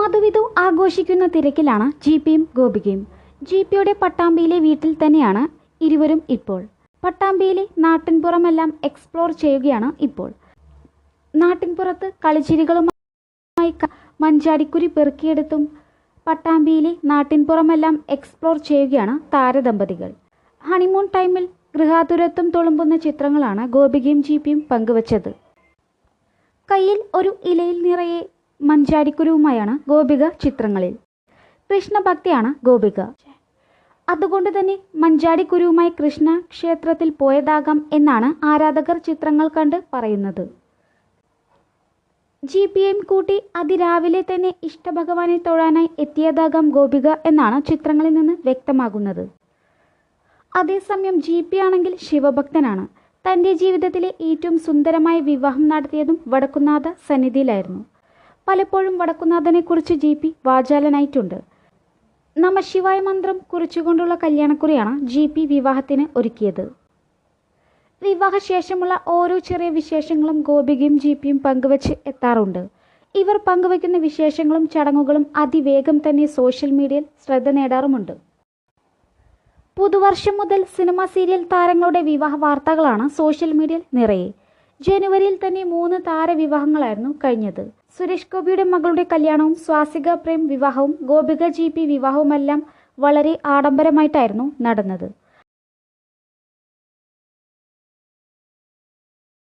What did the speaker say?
മധുവിധു ആഘോഷിക്കുന്ന തിരക്കിലാണ് ജി പിയും ഗോപികയും. ജി പിയുടെ പട്ടാമ്പിയിലെ വീട്ടിൽ തന്നെയാണ് ഇരുവരും ഇപ്പോൾ. പട്ടാമ്പിയിലെ നാട്ടിൻപുറമെല്ലാം എക്സ്പ്ലോർ ചെയ്യുകയാണ് ഇപ്പോൾ. നാട്ടിൻപുറത്ത് കളിച്ചിരികളുമായി മഞ്ചാടിക്കുരി പെറുക്കിയെടുത്തും പട്ടാമ്പിയിലെ നാട്ടിൻപുറമെല്ലാം എക്സ്പ്ലോർ ചെയ്യുകയാണ് താരദമ്പതികൾ. ഹണിമൂൺ ടൈമിൽ ഗൃഹാതുരത്വം തുളുമ്പുന്ന ചിത്രങ്ങളാണ് ഗോപികയും ജി പിയും പങ്കുവച്ചത്. കയ്യിൽ ഒരു ഇലയിൽ നിറയെ മഞ്ചാടിക്കുരുവുമായാണ് ഗോപിക ചിത്രങ്ങളിൽ. കൃഷ്ണഭക്തിയാണ് ഗോപിക. അതുകൊണ്ട് തന്നെ മഞ്ചാടിക്കുരുവുമായി കൃഷ്ണ ക്ഷേത്രത്തിൽ പോയതാകാം എന്നാണ് ആരാധകർ ചിത്രങ്ങൾ കണ്ട് പറയുന്നത്. ജി പി എം കൂട്ടി അതിരാവിലെ തന്നെ ഇഷ്ടഭഗവാനെ തൊഴാനായി എത്തിയതാകാം ഗോപിക എന്നാണ് ചിത്രങ്ങളിൽ നിന്ന് വ്യക്തമാകുന്നത്. അതേസമയം ജി പി ആണെങ്കിൽ ശിവഭക്തനാണ്. തന്റെ ജീവിതത്തിലെ ഏറ്റവും സുന്ദരമായ വിവാഹം നടത്തിയതും വടക്കുന്നാഥ സന്നിധിയിലായിരുന്നു. പലപ്പോഴും വടക്കുന്നാഥനെക്കുറിച്ച് ജി പി വാചാലനായിട്ടുണ്ട്. നമശിവായ മന്ത്രം കുറിച്ചുകൊണ്ടുള്ള കല്യാണക്കുറിയാണ് ജി പി വിവാഹത്തിന് ഒരുക്കിയത്. വിവാഹശേഷമുള്ള ഓരോ ചെറിയ വിശേഷങ്ങളും ഗോപികയും ജി പിയും പങ്കുവച്ച് എത്താറുണ്ട്. ഇവർ പങ്കുവയ്ക്കുന്ന വിശേഷങ്ങളും ചടങ്ങുകളും അതിവേഗം തന്നെ സോഷ്യൽ മീഡിയയിൽ ശ്രദ്ധ നേടാറുമുണ്ട്. പുതുവർഷം മുതൽ സിനിമ സീരിയൽ താരങ്ങളുടെ വിവാഹ വാർത്തകളാണ് സോഷ്യൽ മീഡിയയിൽ നിറയെ. ജനുവരിയിൽ തന്നെ മൂന്ന് താരവിവാഹങ്ങളായിരുന്നു കഴിഞ്ഞത്. സുരേഷ് ഗോപിയുടെ മകളുടെ കല്യാണവും സ്വാസിക പ്രേം വിവാഹവും ഗോപിക ജി പി വിവാഹവുമെല്ലാം വളരെ ആഡംബരമായിട്ടായിരുന്നു നടന്നത്.